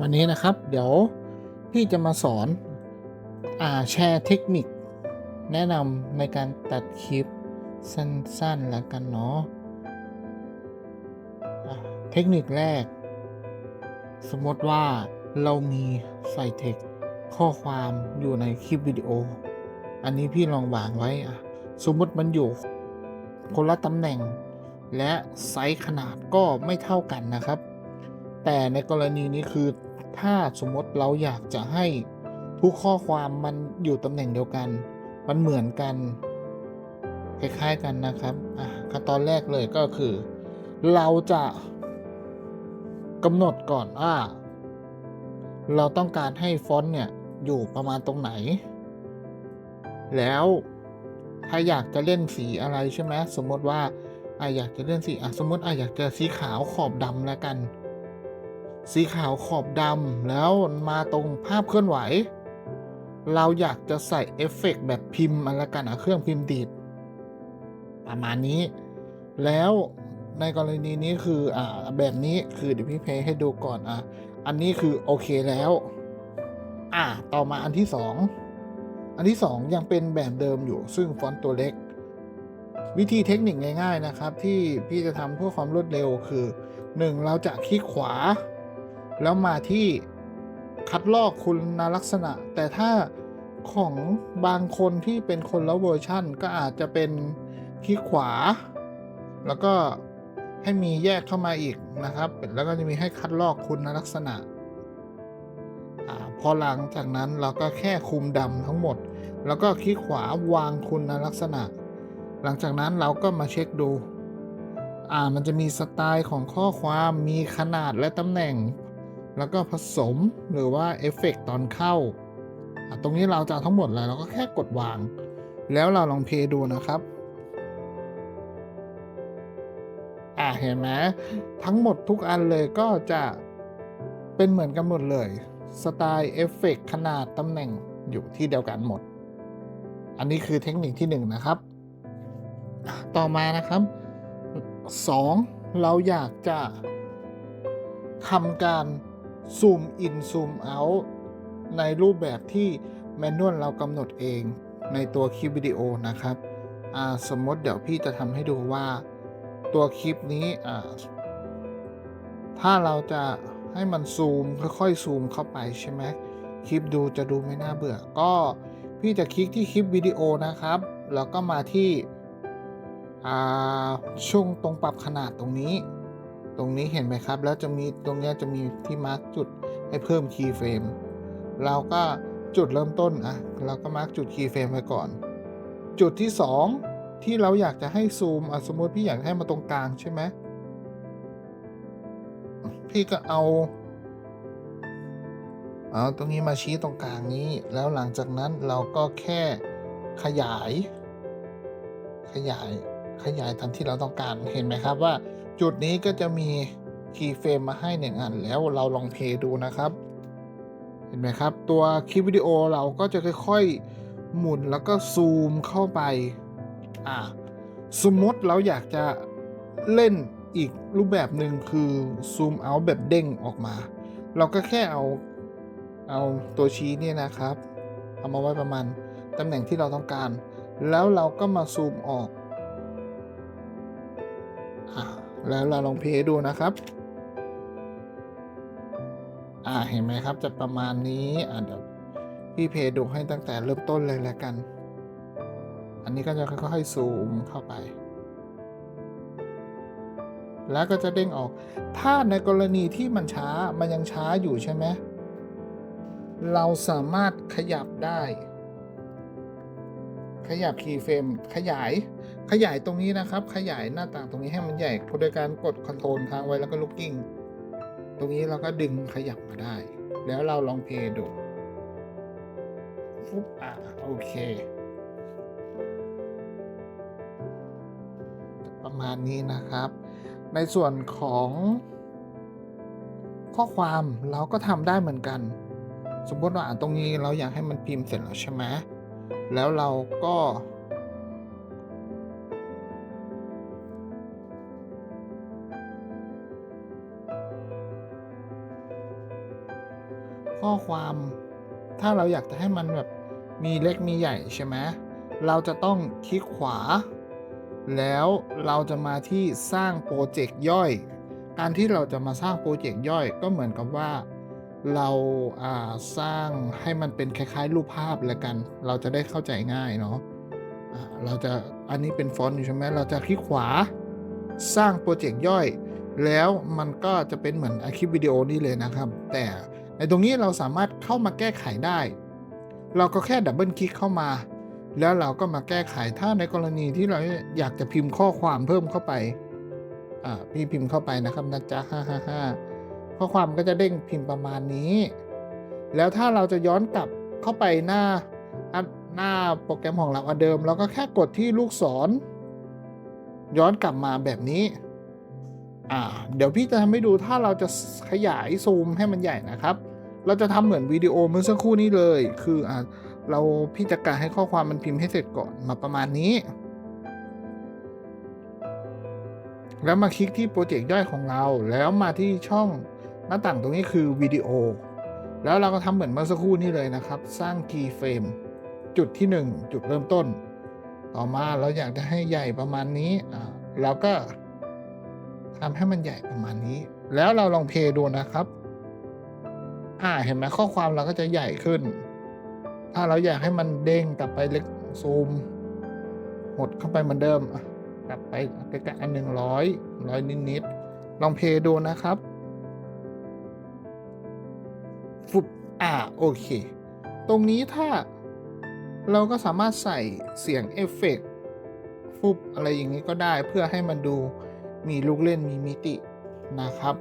วันนี้นะครับเดี๋ยวพี่จะมาสอนอ่าแชร์เทคนิค แนะนำในการตัดคลิปสั้นๆแล้วกันเนาะะเทคนิคแรก สมมติว่าเรามีใส่เทคข้อความอยู่ในคลิปวิดีโอ อันนี้พี่ลองวางไว้อะสมมติมันอยู่คนละตำแหน่ง และไซส์ขนาดก็ไม่เท่ากันนะครับ แต่ในกรณีนี้คือถ้าสมมติเราอยากจะให้ทุกข้อความมันอยู่ตำแหน่งเดียวกัน มันเหมือนกัน คล้ายๆกันนะครับอะขั้นตอนแรกเลยก็คือ เราจะกำหนดก่อนว่า เราต้องการให้ฟอนต์เนี่ยอยู่ประมาณตรงไหน แล้วถ้าอยากจะเล่นสีอะไรใช่ไหมสมมติว่าอะอยากจะเล่นสีอะสมมติอะอยากจะสีขาวขอบดำแล้วกัน สีขาวขอบดำแล้วมาตรงภาพเคลื่อนไหว เราอยากจะใส่เอฟเฟกต์แบบพิมพ์อะไรกันอะเครื่องพิมพ์ดีดประมาณนี้ แล้วในกรณีนี้คืออ่าแบบนี้คือเดี๋ยวพี่เพย์ให้ดูก่อนอะอันนี้คือโอเคแล้ว อะต่อมาอันที่สองอันที่สองยังเป็นแบบเดิมอยู่ซึ่งฟอนต์ตัวเล็ก วิธีเทคนิคง่าย ๆนะครับ ที่พี่จะทำเพื่อความรวดเร็วคือ 1. เราจะคลิกขวา แล้วมาที่คัดลอกคุณลักษณะ แต่ถ้าของบางคนที่เป็นคนละเวอร์ชั่น ก็อาจจะเป็นคลิกขวา แล้วก็ให้มีแยกเข้ามาอีกนะครับ แล้วก็จะมีให้คัดลอกคุณลักษณะอพอหลังจากนั้นเราก็แค่คุมดำทั้งหมด แล้วก็คลิกขวาวางคุณลักษณะ หลังจากนั้นเราก็มาเช็คดู อ่ามันจะมีสไตล์ของข้อความมีขนาดและตำแหน่ง แล้วก็ผสมหรือว่าเอฟเฟกตอนเข้า ตรงนี้เราจะทั้งหมดเลยเราก็แค่กดวาง แล้วเราลองเพย์ดูนะครับอ่าเห็นไหมทั้งหมดทุกอันเลยก็จะเป็นเหมือนกันหมดเลยสไตล์เอฟเฟกขนาดตำแหน่งอยู่ที่เดียวกันหมด อันนี้คือเทคนิคที่หนึ่งนะครับ ต่อมานะครับ 2. เราอยากจะทำการ ซูมอินซูมเอาในรูปแบบที่แมนนวลเรากำหนดเองในตัวคลิปวิดีโอนะครับสมมติเดี๋ยวพี่จะทำให้ดูว่าตัวคลิปนี้ถ้าเราจะให้มันซูมค่อยๆซูมเข้าไปใช่ไหมคลิปดูจะดูไม่น่าเบื่อ ก็พี่จะคลิกที่คลิปวิดีโอนะครับ แล้วก็มาที่ช่วงตรงปรับขนาดตรงนี้ ตรงนี้เห็นไหมครับ แล้วจะมีตรงนี้จะมีที่มาร์กจุดให้เพิ่มคีย์เฟรมเราก็จุดเริ่มต้นอะเราก็มาร์กจุดคีย์เฟรมไว้ก่อน จุดที่ 2 ที่เราอยากจะให้ซูมอะสมมติพี่อยากให้มาตรงกลางใช่ไหมพี่ก็เอาเอาตรงนี้มาชี้ตรงกลางนี้ แล้วหลังจากนั้นเราก็แค่ขยาย ขยายขยายตามที่เราต้องการเห็นไหมครับว่า จุดนี้ก็จะมีคีย์เฟรมมาให้หนึ่งอันแล้วเราลองเพย์ดูนะครับ เห็นไหมครับ ตัวคลิปวิดีโอเราก็จะค่อยๆ หมุนแล้วก็ซูมเข้าไปอ่าสมมติเราอยากจะเล่นอีกรูปแบบหนึ่งคือซูมเอาแบบเด้งออกมา เราก็แค่เอาเอาตัวชี้เนี่ยนะครับ เอามาไว้ประมาณตำแหน่งที่เราต้องการ แล้วเราก็มาซูมออกอ่า แล้วเราลองเพลย์ดูนะครับ อ่าเห็นไหมครับจะประมาณนี้อ่าเดี๋ยวพี่เพย์ดูให้ตั้งแต่เริ่มต้นเลยแล้วกัน อันนี้ก็จะค่อยๆซูมเข้าไป แล้วก็จะเด้งออก ถ้าในกรณีที่มันช้ามันยังช้าอยู่ใช่ไหมเราสามารถขยับได้ ขยับคีย์เฟรมขยาย ขยายตรงนี้นะครับ ขยายหน้าต่างตรงนี้ให้มันใหญ่โดยการกดคอนโทรลค้างไว้แล้วก็ลูกกิ้งตรงนี้เราก็ดึงขยับมาได้ แล้วเราลองเพย์ดูฟุบอะโอเค ประมาณนี้นะครับ ในส่วนของข้อความเราก็ทำได้เหมือนกัน สมมติว่าอ่านตรงนี้เราอยากให้มันพิมพ์เสร็จแล้วใช่ไหมแล้วเราก็ ข้อความ ถ้าเราอยากจะให้มันแบบมีเล็กมีใหญ่ใช่ไหมเราจะต้องคลิกขวา แล้วเราจะมาที่สร้างโปรเจกต์ย่อย การที่เราจะมาสร้างโปรเจกต์ย่อยก็เหมือนกับว่าเราาสร้างให้มันเป็นคล้ายๆ รูปภาพแล้วกัน เราจะได้เข้าใจง่ายเนาะเราจะอันนี้เป็นฟอนต์อยู่ใช่ไหมเราจะคลิกขวาสร้างโปรเจกต์ย่อย แล้วมันก็จะเป็นเหมือนอาคลิปวิดีโอนี่เลยนะครับ แต่ ในตรงนี้เราสามารถเข้ามาแก้ไขได้ เราก็แค่ดับเบิลคลิกเข้ามา แล้วเราก็มาแก้ไขถ้าในกรณีที่เราอยากจะพิมพ์ข้อความเพิ่มเข้าไปอ่าพี่พิมพ์เข้าไปนะครับนะจ๊ะห้าห้าห้าข้อความก็จะเด้งพิมพ์ประมาณนี้ แล้วถ้าเราจะย้อนกลับเข้าไปหน้าหน้าโปรแกรมของเราอันเดิม เราก็แค่กดที่ลูกศร ย้อนกลับมาแบบนี้อ่าเดี๋ยวพี่จะทำให้ดูถ้าเราจะขยายซูมให้มันใหญ่นะครับ เราจะทำเหมือนวิดีโอเมื่อสักครู่นี้เลย คืออ่เราพี่จะการให้ข้อความมันพิมพ์ให้เสร็จก่อนมาประมาณนี้ แล้วมาคลิกที่โปรเจกต์ย่อยของเรา แล้วมาที่ช่องหน้าต่างตรงนี้คือวิดีโอ แล้วเราก็ทำเหมือนเมื่อสักครู่นี้เลยนะครับ สร้าง key frame จุดที่ 1 จุดเริ่มต้น ต่อมาเราอยากจะให้ใหญ่ประมาณนี้อ่าเราก็ทำให้มันใหญ่ประมาณนี้ แล้วเราลองเพย์ดูนะครับ อ่าเห็นไหมข้อความเราก็จะใหญ่ขึ้น ถ้าเราอยากให้มันเด้งกลับไปเล็กซูมหดเข้าไปเหมือนเดิมกลับไปใกล้ๆอันหนึ่งร้อยร้อยนิดๆลองเพย์ดูนะครับฟุบอ่าโอเค ตรงนี้ถ้าเราก็สามารถใส่เสียงเอฟเฟกต์ฟุบอะไรอย่างนี้ก็ได้เพื่อให้มันดูมีลูกเล่นมีมิตินะครับ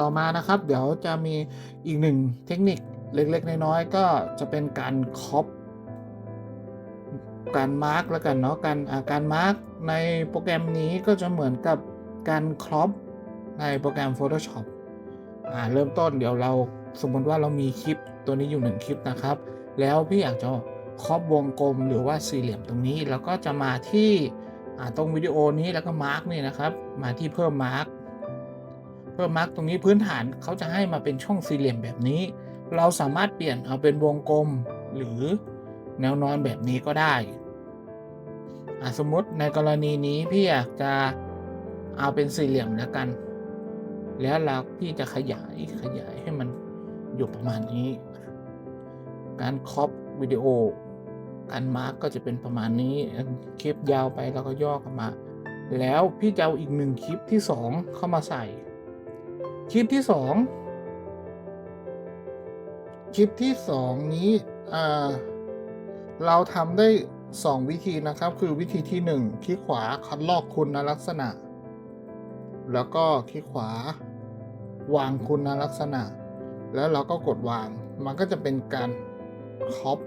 ต่อมานะครับ เดี๋ยวจะมีอีกหนึ่งเทคนิคเล็กๆ น้อยๆก็จะเป็นการคอปการมาร์กแล้วกันเนาะการการมาร์กในโปรแกรมนี้ก็จะเหมือนกับการครอปในโปรแกรม Photoshop อ่าเริ่มต้นเดี๋ยวเราสมมติว่าเรามีคลิปตัวนี้อยู่หนึ่งคลิปนะครับ แล้วพี่อยากจะครอบวงกลมหรือว่าสี่เหลี่ยมตรงนี้ แล้วก็จะมาที่ตรงวิดีโอนี้แล้วก็มาร์กนี่นะครับ มาที่เพิ่มมาร์ก เพิ่มมาร์กตรงนี้พื้นฐานเขาจะให้มาเป็นช่องสี่เหลี่ยมแบบนี้ เราสามารถเปลี่ยนเอาเป็นวงกลม หรือแนวนอนแบบนี้ก็ได้สมมติในกรณีนี้พี่อยากจะเอาเป็นสี่เหลี่ยมแล้วกัน แล้วเราพี่จะขยายขยายให้มันอยู่ประมาณนี้ การครอปวิดีโอ การมาร์กก็จะเป็นประมาณนี้คลิปยาวไปแล้วก็ย่อเข้ามา แล้วพี่จะเอาอีกหนึ่งคลิปที่สองเข้ามาใส่ คลิปที่สองคลิปที่สองนี้เราทำได้สองวิธีนะครับ คือวิธีที่หนึ่งคลิกขวาคัดลอกคุณลักษณะ แล้วก็คลิกขวาวางคุณลักษณะ แล้วเราก็กดวาง มันก็จะเป็นการคอป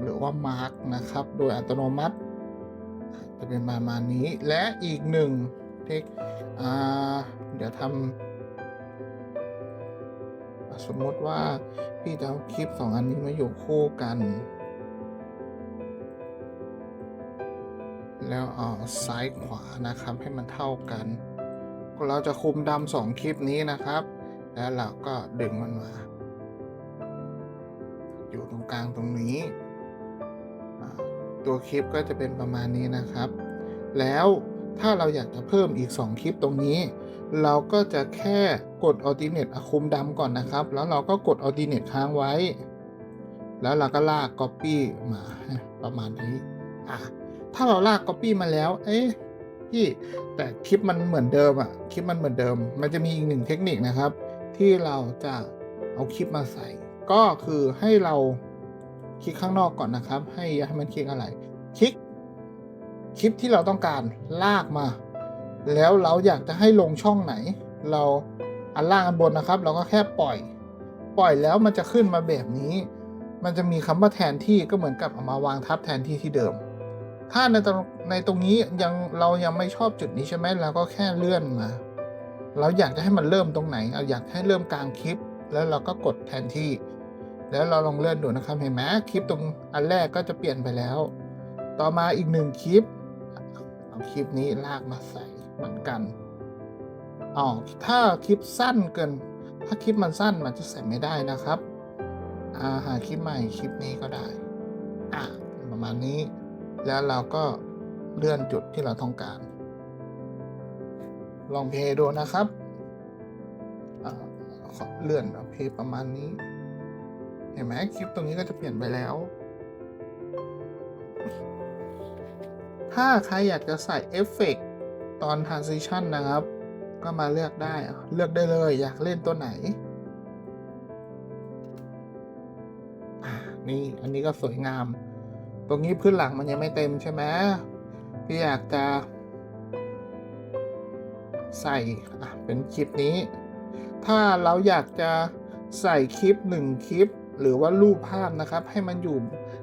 หรือว่ามาร์กนะครับ โดยอัตโนมัติ จะเป็นประมาณนี้ และอีกหนึ่งเทคเดี๋ยวทำ สมมติว่าพี่จะเอาคลิปสองอันนี้มาอยู่คู่กัน แล้วเอาซ้ายขวานะครับให้มันเท่ากัน เราจะคุมดำสองคลิปนี้นะครับ แล้วเราก็ดึงมันมา อยู่ตรงกลางตรงนี้ ตัวคลิปก็จะเป็นประมาณนี้นะครับ แล้ว ถ้าเราอยากจะเพิ่มอีก 2 คลิปตรงนี้ เราก็จะแค่กด alternate อะคุมดำก่อนนะครับ แล้วเราก็กด alternate ค้างไว้ แล้วเราก็ลาก copy มาประมาณนี้อะถ้าเราลาก copy มาแล้ว เอ๊ะพี่แต่คลิปมันเหมือนเดิมอะคลิปมันเหมือนเดิม มันจะมีอีกหนึ่งเทคนิคนะครับ ที่เราจะเอาคลิปมาใส่ ก็คือให้เราคลิกข้างนอกก่อนนะครับ ให้ให้มันคลิกอะไร คลิก คลิปที่เราต้องการลากมา แล้วเราอยากจะให้ลงช่องไหน เราอันล่างอันบนนะครับ เราก็แค่ปล่อย ปล่อยแล้วมันจะขึ้นมาแบบนี้ มันจะมีคำว่าแทนที่ก็เหมือนกับเอามาวางทับแทนที่ที่เดิม ถ้าในตรงในตรงนี้ยังเรายังไม่ชอบจุดนี้ใช่ไหมเราก็แค่เลื่อนมา เราอยากจะให้มันเริ่มตรงไหนเอาอยากให้เริ่มกลางคลิป แล้วเราก็กดแทนที่ แล้วเราลองเลื่อนดูนะครับเห็นไหมคลิปตรงอันแรกก็จะเปลี่ยนไปแล้ว ต่อมาอีกหนึ่งคลิป เอาคลิปนี้ลากมาใส่เหมือนกันอ๋อถ้าคลิปสั้นเกิน ถ้าคลิปมันสั้นมันจะใส่ไม่ได้นะครับอ่าหาคลิปใหม่คลิปนี้ก็ได้ อะประมาณนี้ แล้วเราก็เลื่อนจุดที่เราต้องการ ลองเพย์ดูนะครับเลื่อนเพย์ประมาณนี้ เห็นไหมคลิปตรงนี้ก็จะเปลี่ยนไปแล้ว ถ้าใครอยากจะใส่เอฟเฟกต์ตอน transition นะครับ ก็มาเลือกได้ เลือกได้เลยอยากเล่นตัวไหน นี่อันนี้ก็สวยงาม ตรงนี้พื้นหลังมันยังไม่เต็มใช่ไหมพี่อยากจะ ใส่เป็นคลิปนี้ ถ้าเราอยากจะใส่คลิปหนึ่งคลิป หรือว่ารูปภาพนะครับ ให้มันอยู่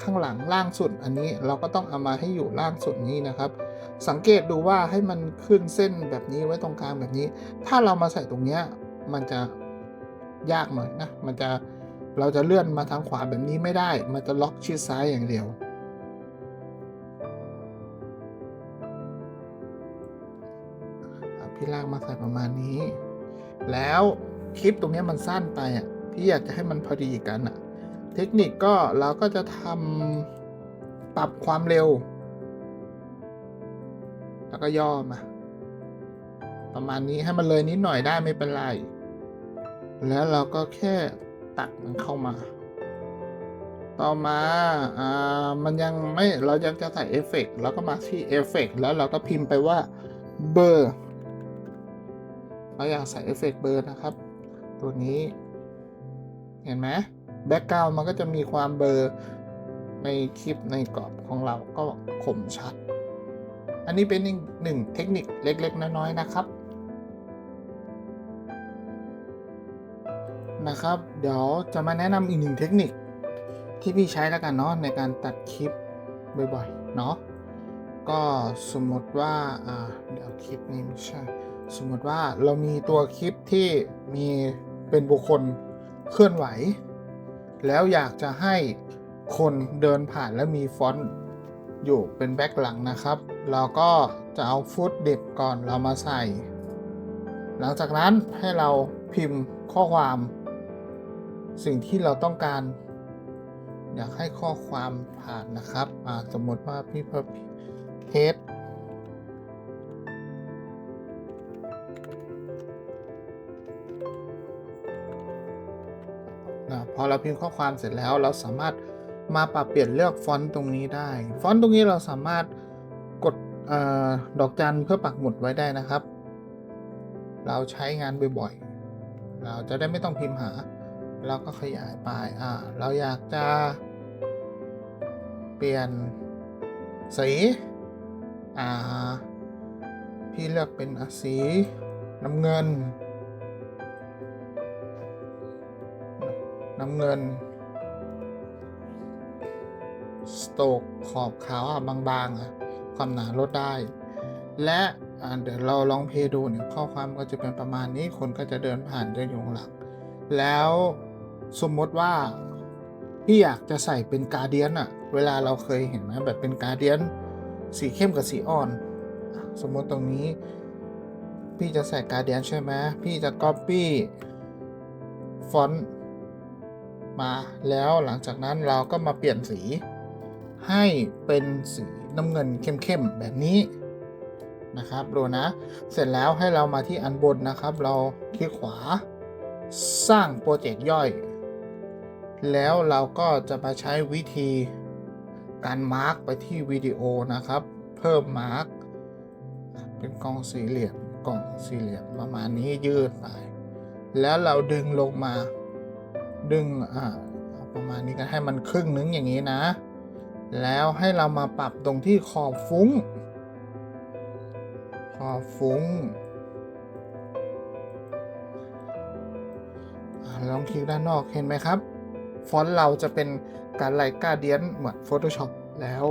ข้างหลังล่างสุดอันนี้เราก็ต้องเอามาให้อยู่ล่างสุดนี้นะครับ สังเกตดูว่าให้มันขึ้นเส้นแบบนี้ไว้ตรงกลางแบบนี้ ถ้าเรามาใส่ตรงเนี้ยมันจะยากหน่อยนะ มันจะเราจะเลื่อนมาทางขวาแบบนี้ไม่ได้ มันจะล็อกชิดซ้ายอย่างเดียว พี่ลากมาใส่ประมาณนี้ แล้วคลิปตรงเนี้ยมันสั้นไปอะ พี่อยากจะให้มันพอดีกันอะ เทคนิคก็เราก็จะทำปรับความเร็ว แล้วก็ย่อมา ประมาณนี้ให้มันเลยนิดหน่อยได้ไม่เป็นไร แล้วเราก็แค่ตัดมันเข้ามา ต่อมาอ่ามันยังไม่เรายังจะใส่เอฟเฟกต์เราก็มาที่เอฟเฟกต์แล้วเราก็พิมพ์ไปว่าเบอร์เราอยากใส่เอฟเฟกต์เบอร์นะครับ ตัวนี้ เห็นไหม แบ็กกราวมันก็จะมีความเบลอร์ในคลิปในกรอบของเราก็คมชัด อันนี้เป็นอีกหนึ่งเทคนิคเล็ก ๆ น้อย ๆ นะครับ นะครับ เดี๋ยวจะมาแนะนำอีกหนึ่งเทคนิคที่พี่ใช้แล้วกันเนาะในการตัดคลิปบ่อยๆ เนาะก็สมมติว่าอ่าเดี๋ยวคลิปนี้ไม่ใช่สมมติว่าเรามีตัวคลิปที่มีเป็นบุคคลเคลื่อนไหว แล้วอยากจะให้คนเดินผ่านแล้วมีฟอนต์อยู่เป็นแบ็คหลังนะครับ เราก็จะเอาฟุตเด็บก่อนเรามาใส่ หลังจากนั้นให้เราพิมพ์ข้อความ สิ่งที่เราต้องการ อยากให้ข้อความผ่านนะครับสมมติว่าพี่เพิ่ม อเราพิมพ์ข้อความเสร็จแล้ว เราสามารถมาปรับเปลี่ยนเลือกฟอนต์ตรงนี้ได้ ฟอนต์ตรงนี้เราสามารถกดออดอกจันเพื่อปักหมุดไว้ได้นะครับ เราใช้งานบ่อยๆ เราจะได้ไม่ต้องพิมพ์หา เราก็ขยายไปอ่าเราอยากจะ เปลี่ยนสีอ่าพี่เลือกเป็นสีน้ำเงิน น้ำเงิน สโตกขอบขาวบางๆอะความหนาลดได้ และเดี๋ยวเราลองเพดูเนี่ยข้อความก็จะเป็นประมาณนี้คนก็จะเดินผ่านจะอยู่ข้างหลังแล้วสมมติว่าพี่อยากจะใส่เป็นการเดียนอะเวลาเราเคยเห็นไหมแบบเป็นการเดียนสีเข้มกับสีอ่อน สมมติตรงนี้ พี่จะใส่การเดียนใช่ไหมพี่จะ Copy ฟอนต์ มาแล้วหลังจากนั้นเราก็มาเปลี่ยนสี ให้เป็นสีน้ำเงินเข้มๆแบบนี้นะครับดูนะ เสร็จแล้วให้เรามาที่อันบนนะครับ เราคลิกขวา สร้างโปรเจกต์ย่อย แล้วเราก็จะมาใช้วิธีการมาร์กไปที่วิดีโอนะครับ เพิ่มมาร์กเป็นกล่องสี่เหลี่ยมกล่องสี่เหลี่ยมประมาณนี้ยืดไป แล้วเราดึงลงมา ดึงอ่าประมาณนี้ก็ให้มันครึ่งนึงอย่างนี้นะ แล้วให้เรามาปรับตรงที่ขอบฟุ้ง ขอบฟุ้งลองคลิกด้านนอกเห็นไหมครับ ฟอนต์เราจะเป็นการไลกาเดียนเหมือน Photoshop แล้ว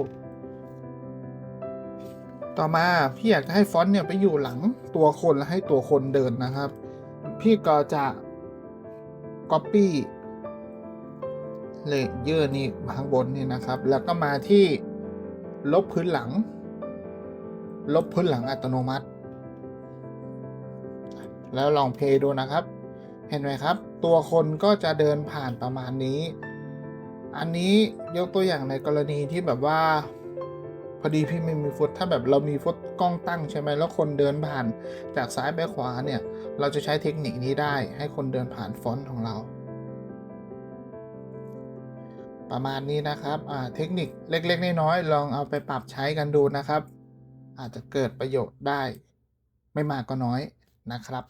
ต่อมาพี่อยากจะให้ฟอนต์เนี่ยไปอยู่หลังตัวคนและให้ตัวคนเดินนะครับ พี่ก็จะ Copy เลเยอร์นี่ข้างบนนี่นะครับ แล้วก็มาที่ลบพื้นหลัง ลบพื้นหลังอัตโนมัติ แล้วลองเพลย์ดูนะครับ เห็นไหมครับ ตัวคนก็จะเดินผ่านประมาณนี้ อันนี้ยกตัวอย่างในกรณีที่แบบว่าพอดีพี่ไม่มีฟุตถ้าแบบเรามีฟุตกล้องตั้งใช่ไหมแล้วคนเดินผ่านจากซ้ายไปขวาเนี่ย เราจะใช้เทคนิคนี้ได้ให้คนเดินผ่านฟอนต์ของเรา ประมาณนี้นะครับเทคนิคเล็กๆน้อยๆลองเอาไปปรับใช้กันดูนะครับ อาจจะเกิดประโยชน์ได้ ไม่มากก็น้อยนะครับ